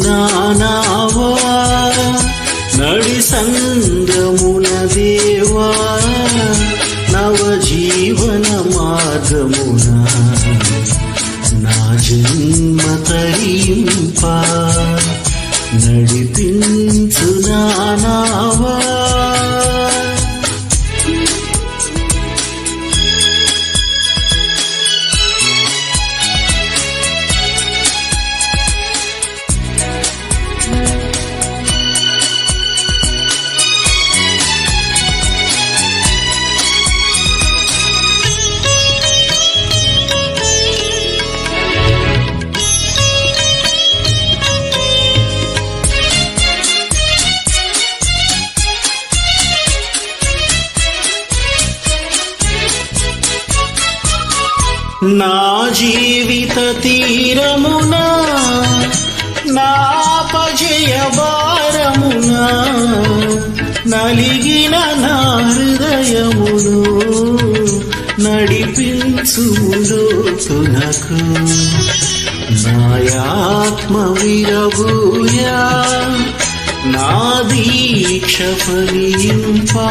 నడిపించునానావా నడి సంగమున దేవా నవ జీవన మార్గమున నా జన్మ తరింప నడిపించు నా జీవిత తీరమున నా పజయ భారమున నలిగిన నా హృదయమును నడిపించులోతునకు నాయాత్మ విరబూయా నా దీక్ష ఫలింపా.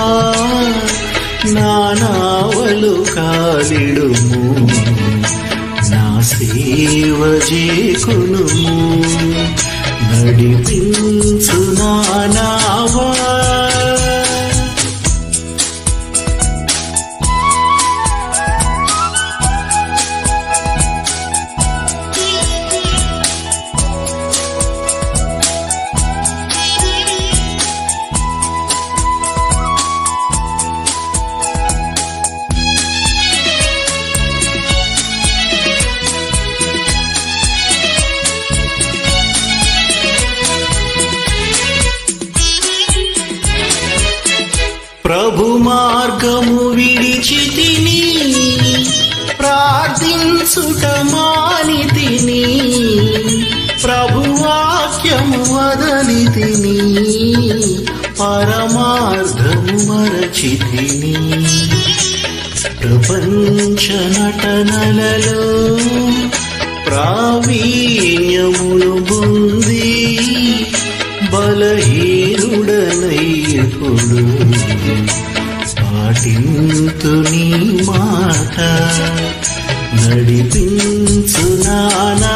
నానావలు కాలిడుము. నా సేవ చేకును నడిపించు నానావా. ప్రభు మార్గము విడిచి తిని ప్రార్థించుట మాని తిని ప్రభు వాక్యము తిని పరమార్థము మరచి తిని. ప్రపంచ నటనలలో ప్రావీణ్యమును పొంది బలహీనుడనయ్యకుడు పాటింతు నీ మాట నడిపించు నానావా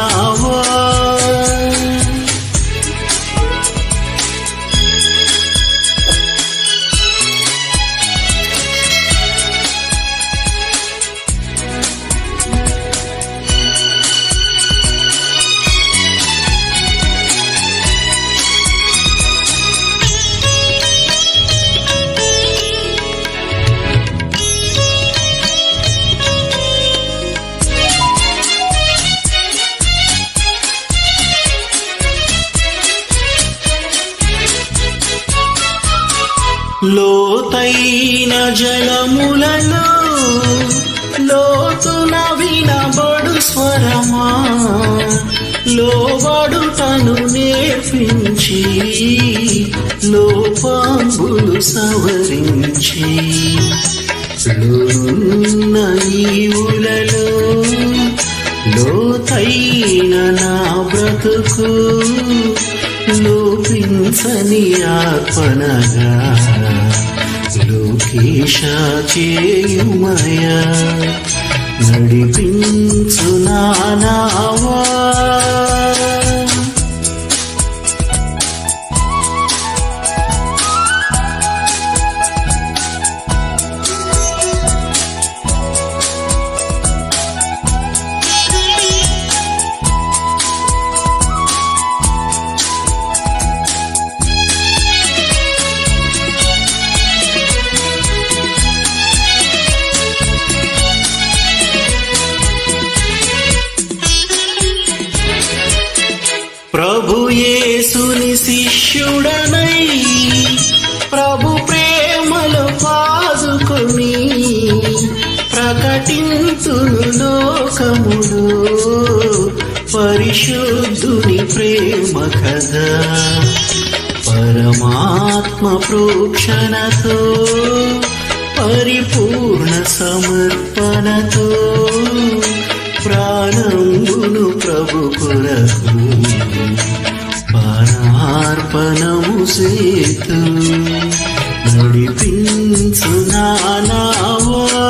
లోతైన జలములలో లోతున వినబడు స్వరమా? లోబడు తను నేర్పించి లోపాంబులు సవరించి. లోనున్న ఈవులలో లోతైన నా బ్రతుకు లోపించని అర్పణగా లోకేశ చేయుమయ నడిపించు నానావా శిష్యుడనై ప్రభు ప్రేమలు పాదుకొని ప్రకటించును లోకములో పరిశుద్ధుని ప్రేమ కదా పరమాత్మ ప్రోక్షణతో పరిపూర్ణ సమర్పణతో ప్రాణంబును ప్రభు కొరకు పానార్పణము సేతు నడిపించు నానావా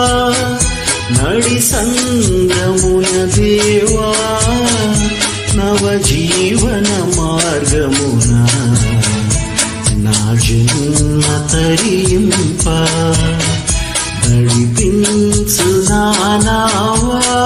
నడి సంగమున దేవా? నవ జీవన మార్గమున. నా జన్మ తరింప. నడిపించు నానావా